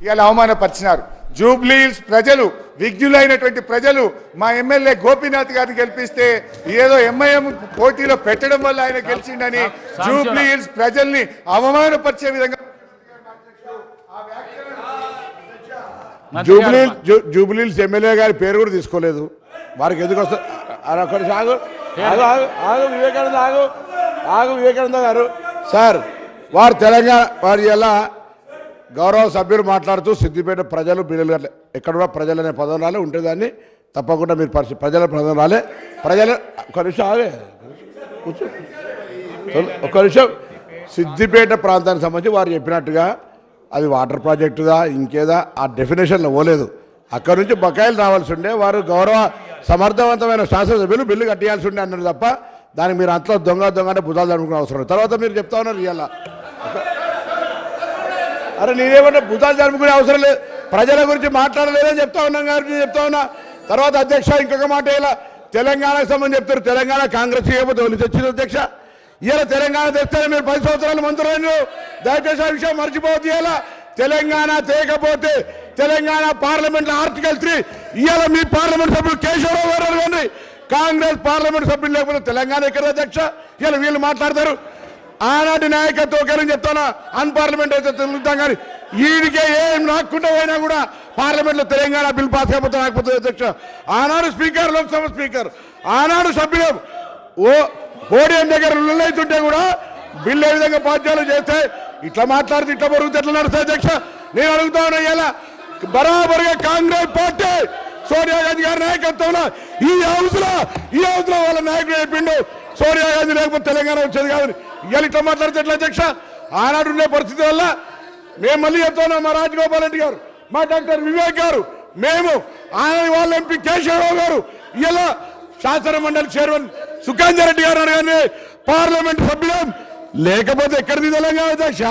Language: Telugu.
ఇవాళ అవమానపరిచినారు. జూబ్లీహిల్స్ ప్రజలు విజ్ఞులైనటువంటి ప్రజలు మా ఎమ్మెల్యే గోపీనాథ్ గారిని గెలిపిస్తే ఏదో ఎంఐఎం పోటీలో పెట్టడం వల్ల ఆయన గెలిచిండని జూబ్లీహిల్స్ ప్రజల్ని అవమానపరిచే విధంగా జూబ్లీ జూ- జూబ్లీహిల్స్ ఎమ్మెల్యే గారి పేరు కూడా తీసుకోలేదు. వారికి ఎందుకు ఆగు. ఆగు ఆగు ఆగు వివేకానంద ఆగు. ఆగు వివేకానంద గారు. సార్ వారు తెలంగాణ వారి ఎలా గౌరవ సభ్యులు మాట్లాడుతూ సిద్దిపేట ప్రజలు బిల్లులు ఎక్కడ కూడా ప్రజలు అనే పదం రాలే ఉంటే దాన్ని తప్పకుండా మీరు పరిస్థితి ప్రజల పదం రాలే. ప్రజల ఒక నిమిషం ఆగే. ఒక నిమిషం. సిద్దిపేట ప్రాంతానికి సంబంధించి వారు చెప్పినట్టుగా అది వాటర్ ప్రాజెక్టుదా ఇంకేదా ఆ డెఫినేషన్లో పోలేదు. అక్కడ నుంచి బకాయిలు రావాల్సి ఉండే వారు గౌరవ సమర్థవంతమైన శాసనసభ్యులు బిల్లు కట్టేయాల్సి ఉండే అన్నారు తప్ప దానికి మీరు అంతలో దొంగ దొంగ అంటే భుజాలు అవసరం తర్వాత మీరు చెప్తా ఉన్నారు ఇవాళ. అరే నేనేమన్నా భూతాలు జరుపుకునే అవసరం లేదు. ప్రజల గురించి మాట్లాడలేదని చెప్తా ఉన్నాం గారికి చెప్తా ఉన్నా. తర్వాత అధ్యక్ష ఇంకొక మాట ఇలా తెలంగాణకు సంబంధించి చెప్తారు. తెలంగాణ కాంగ్రెస్ చేయకపోతే వాళ్ళు తెచ్చింది అధ్యక్ష. ఇలా తెలంగాణ తెస్తేనే మీరు పది సంవత్సరాలు మంత్రులు దయచేసి ఆ విషయం మర్చిపోవద్దు ఇలా. తెలంగాణ తేకపోతే తెలంగాణ పార్లమెంట్ ఆర్టికల్ త్రీ ఇవాళ మీ పార్లమెంట్ సభ్యులు కేశవరావు గారు కాంగ్రెస్ పార్లమెంట్ సభ్యులు లేకపోతే తెలంగాణ ఎక్కడ అధ్యక్ష? ఇలా వీళ్ళు మాట్లాడతారు. ఆనాటి నాయకత్వం ఒకరని చెప్తానా? అన్పార్లమెంట్ అయితే తిరుగుతాం కానీ వీడికే ఏం రాకుండా పోయినా కూడా పార్లమెంట్లో తెలంగాణ బిల్ పాస్ అయిపోతే రాకపోతే అధ్యక్ష. ఆనాడు స్పీకర్ లోక్సభ స్పీకర్ ఆనాడు సభ్యులు. ఓ పోడియం దగ్గర నిర్ణయితుంటే కూడా బిల్ ఏ విధంగా పాఠ్యాలు చేస్తే ఇట్లా మాట్లాడితే ఇట్లా పొరుగుతే ఎట్లా నడుస్తాయి అధ్యక్ష? నేను అడుగుతా ఉన్నా ఇలా కాంగ్రెస్ పార్టీ సోనియా గాంధీ గారి నాయకత్వంలో ఈ హౌస్లో ఈ హౌస్లో వాళ్ళ నాయకుడు చెప్పిండు సోనియా గాంధీ లేకపోతే తెలంగాణ వచ్చేది కాదు ఇవాళ ఇట్లా మాట్లాడితే ఎట్లా అధ్యక్ష? ఆనాడు ఉండే పరిస్థితి వల్ల మేము మళ్ళీ చెప్తున్నాం మా రాజగోపాల్ రెడ్డి గారు మా డాక్టర్ వివేక్ గారు మేము ఆయన వాళ్ళ ఎంపీ కేశవరావు గారు ఇలా శాసన మండలి చైర్మన్ సుఖాంజరెడ్డి గారు కానీ పార్లమెంట్ సభ్యులం. లేకపోతే ఎక్కడిది తెలంగాణ అధ్యక్ష?